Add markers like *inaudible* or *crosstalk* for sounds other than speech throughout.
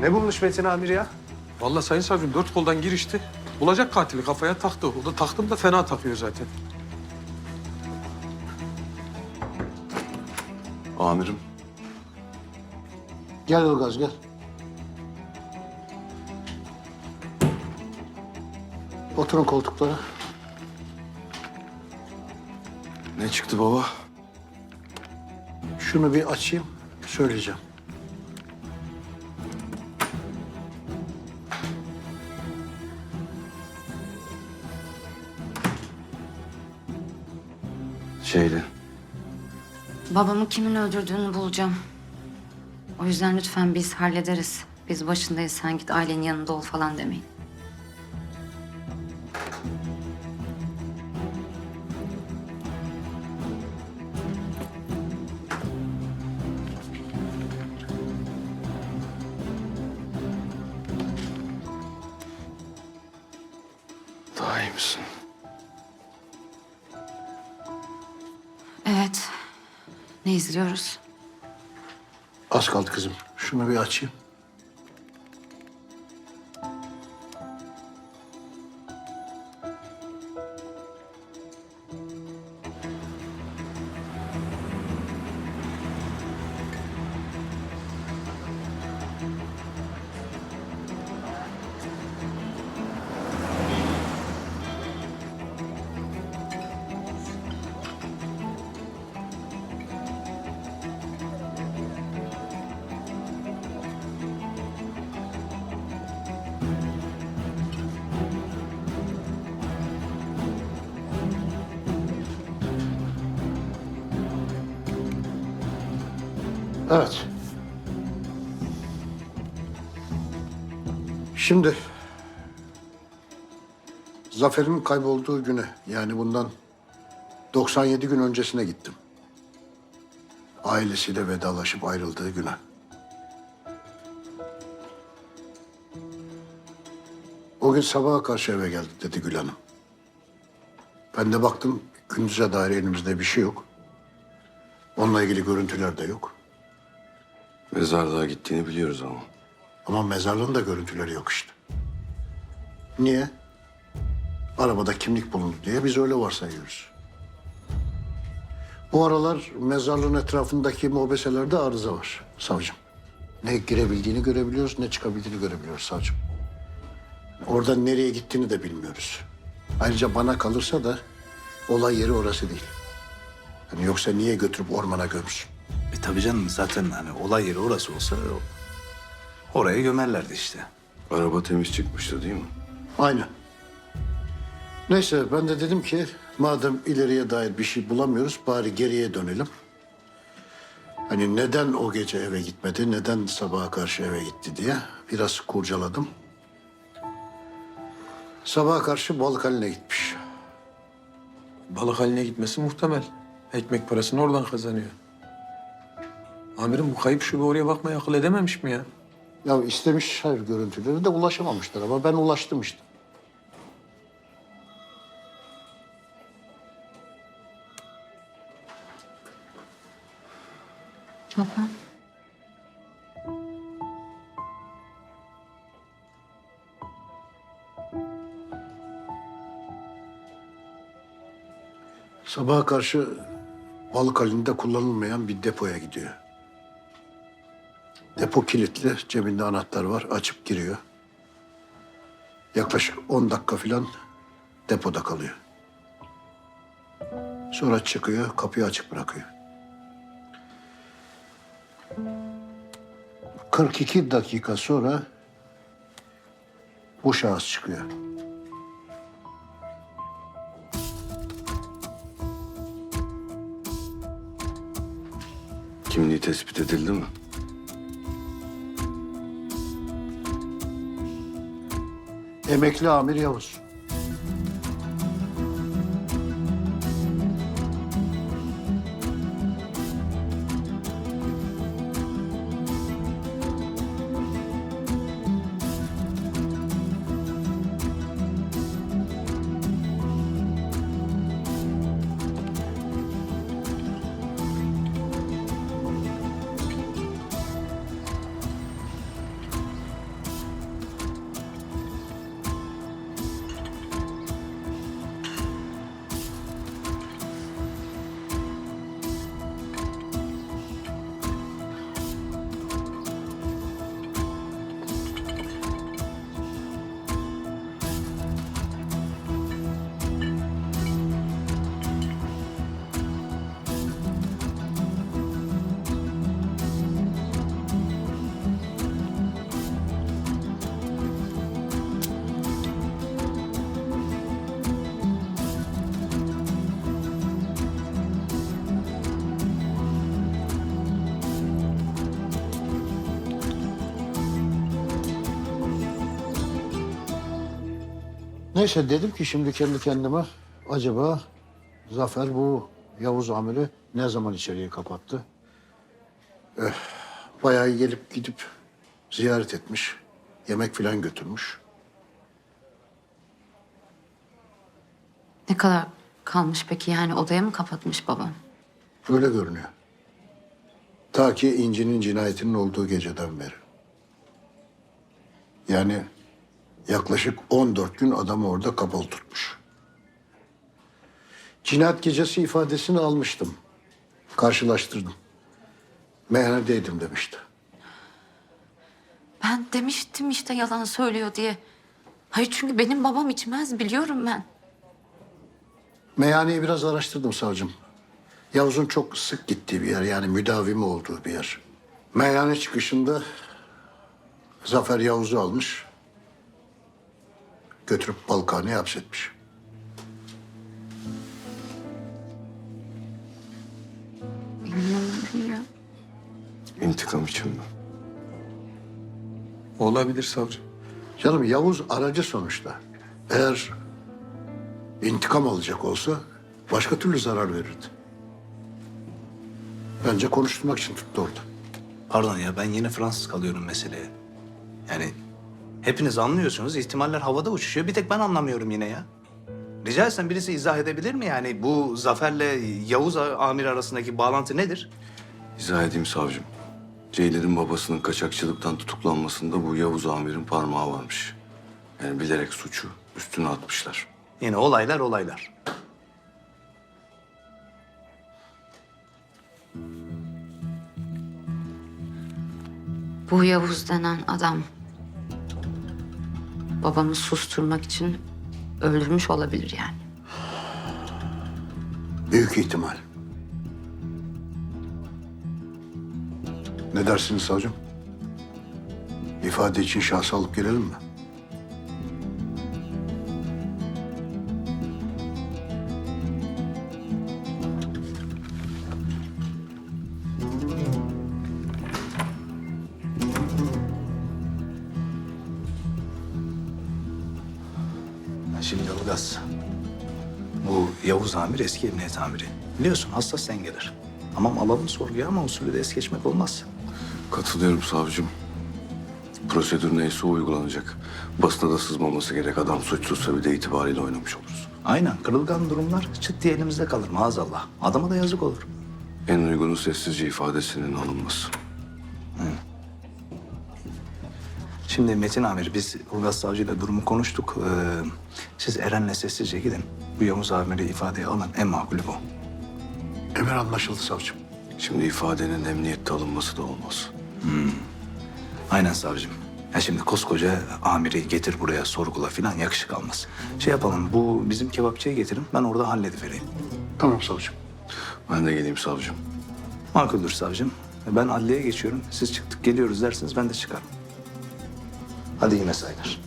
Ne bulmuş Metin Amir ya? Vallahi sayın savcım dört koldan girişti. Bulacak katili kafaya taktı. O da taktım da fena takıyor zaten. Amirim. Gel Ilgaz gel. Oturun koltuklara. Ne çıktı baba? Şunu bir açayım, söyleyeceğim. Şeydi. Babamı kimin öldürdüğünü bulacağım. O yüzden lütfen biz hallederiz. Biz başındayız sen git ailenin yanında ol falan demeyin. Daha iyi misin? Evet. Ne izliyoruz? Az kaldı kızım. Şunu bir açayım. Evet. Şimdi Zafer'in kaybolduğu güne yani bundan 97 gün öncesine gittim. Ailesiyle vedalaşıp ayrıldığı güne. O gün sabaha karşı eve geldi dedi Gül Hanım. Ben de baktım gündüze dair elimizde bir şey yok. Onunla ilgili görüntüler de yok. Mezarlığa gittiğini biliyoruz ama. Ama mezarlığın da görüntüleri yok işte. Niye? Arabada kimlik bulundu diye biz öyle varsayıyoruz. Bu aralar mezarlığın etrafındaki mobeselerde arıza var savcım. Ne girebildiğini görebiliyoruz ne çıkabildiğini görebiliyoruz savcım. Oradan nereye gittiğini de bilmiyoruz. Ayrıca bana kalırsa da olay yeri orası değil. Yani yoksa niye götürüp ormana gömsün? E tabii canım zaten hani olay yeri orası olsa o- oraya gömerlerdi işte. Araba temiz çıkmıştı değil mi? Aynen. Neyse ben de dedim ki madem ileriye dair bir şey bulamıyoruz bari geriye dönelim. Hani neden o gece eve gitmedi, neden sabaha karşı eve gitti diye biraz kurcaladım. Sabaha karşı balık haline gitmiş. Balık haline gitmesi muhtemel. Ekmek parasını oradan kazanıyor. Amirim bu kayıp şube oraya bakmaya akıl edememiş mi ya? Ya istemiş hayır görüntüleri de ulaşamamışlar ama ben ulaştım işte. Baba. Sabaha karşı balık halinde kullanılmayan bir depoya gidiyor. Depo kilitli, cebinde anahtar var, açıp giriyor. Yaklaşık 10 dakika falan depoda kalıyor. Sonra çıkıyor, kapıyı açık bırakıyor. 42 dakika sonra bu şahıs çıkıyor. Kimliği tespit edildi mi? Emekli Amir Yavuz. Neyse dedim ki şimdi kendi kendime acaba Zafer bu Yavuz amiri ne zaman içeriye kapattı? Eh, bayağı gelip gidip ziyaret etmiş. Yemek filan götürmüş. Ne kadar kalmış peki yani odaya mı kapatmış babam? Öyle görünüyor. Ta ki İnci'nin cinayetinin olduğu geceden beri. Yani yaklaşık 14 gün adamı orada kapalı tutmuş. Cinayet gecesi ifadesini almıştım. Karşılaştırdım. Meyhanedeydim demişti. Ben demiştim işte yalan söylüyor diye. Hayır çünkü benim babam içmez biliyorum ben. Meyhaneyi biraz araştırdım savcım. Yavuz'un çok sık gittiği bir yer yani müdavimi olduğu bir yer. Meyhane çıkışında Zafer Yavuz'u almış. Götürüp Balkan'a hapsetmiş. Bilmiyorum. İntikam için mi? Olabilir savcı. Canım Yavuz aracı sonuçta. Eğer intikam alacak olsa başka türlü zarar verirdi. Bence konuşturmak için tuttu orada. Pardon ya ben yine Fransız kalıyorum meseleye. Yani hepiniz anlıyorsunuz ihtimaller havada uçuşuyor. Bir tek ben anlamıyorum yine ya. Rica etsem birisi izah edebilir mi yani bu Zafer'le Yavuz amir arasındaki bağlantı nedir? İzah edeyim savcım. Ceylin'in babasının kaçakçılıktan tutuklanmasında bu Yavuz amirin parmağı varmış. Yani bilerek suçu üstüne atmışlar. Yine olaylar olaylar. Bu Yavuz denen adam babamı susturmak için öldürmüş olabilir yani. Büyük ihtimal. Ne dersiniz savcım? İfade için şahsı alıp gelelim mi? Bu Yavuz amir eski emniyet amiri. Biliyorsun hassas dengeler. Tamam alalım sorguya ama usulü de es geçmek olmaz. Katılıyorum savcım. Prosedür neyse o uygulanacak. Basına da sızmaması gerek. Adam suçsuzsa bir de itibariyle oynamış oluruz. Aynen kırılgan durumlar çıt diye elimizde kalır maazallah. Adama da yazık olur. En uygunu sessizce ifadesinin alınması. Şimdi Metin amir biz Ilgaz savcıyla durumu konuştuk. Ee, siz Eren'le sessizce gidin. Bu Yavuz amiri ifadeye alın. En makulü bu. Emir anlaşıldı savcım. Şimdi ifadenin emniyette alınması da olmaz. Aynen savcım. Ya şimdi koskoca amiri getir buraya sorgula falan yakışık almaz. Şey yapalım bu bizim kebapçıya getirin ben orada halledivereyim. Tamam savcım. Ben de geleyim savcım. Makuldür savcım. Ben adliyeye geçiyorum. Siz çıktık geliyoruz dersiniz ben de çıkarım. Hadi iyi mesailer.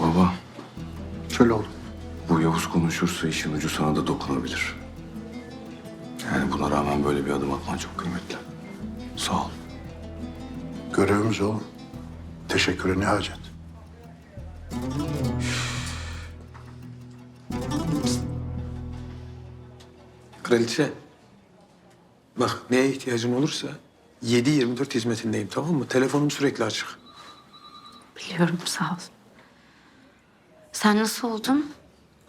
Baba, Söyle oğlum. bu Yavuz konuşursa işin ucu sana da dokunabilir. Yani buna rağmen böyle bir adım atman çok kıymetli. Sağ ol. Görevimiz oğlum. Teşekküre ne hacet? Kraliçe. Bak neye ihtiyacın olursa 7-24 hizmetindeyim tamam mı? Telefonum sürekli açık. Biliyorum sağ ol. Sen nasıl oldun?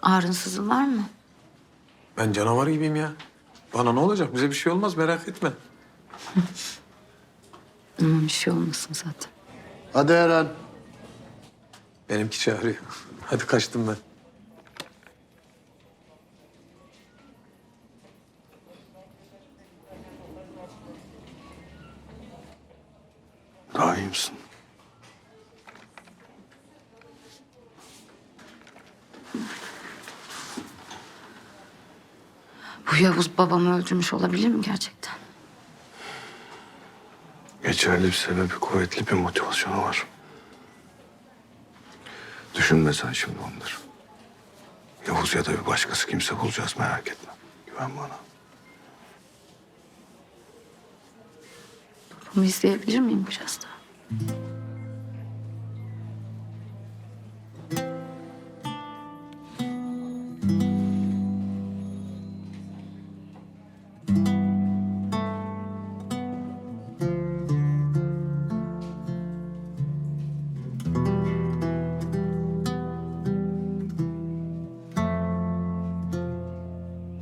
Ağrınsızın var mı? Ben canavar gibiyim ya. Bana ne olacak? Bize bir şey olmaz merak etme. *laughs* Aman bir şey olmasın zaten. Hadi Eren. Benimki çağırıyor. *laughs* Hadi kaçtım ben. Misin? Bu Yavuz babamı öldürmüş olabilir mi gerçekten? Geçerli bir sebebi, kuvvetli bir motivasyonu var. Düşünme sen şimdi onları. Yavuz ya da bir başkası kimse bulacağız merak etme. Güven bana. Bunu izleyebilir miyim biraz daha?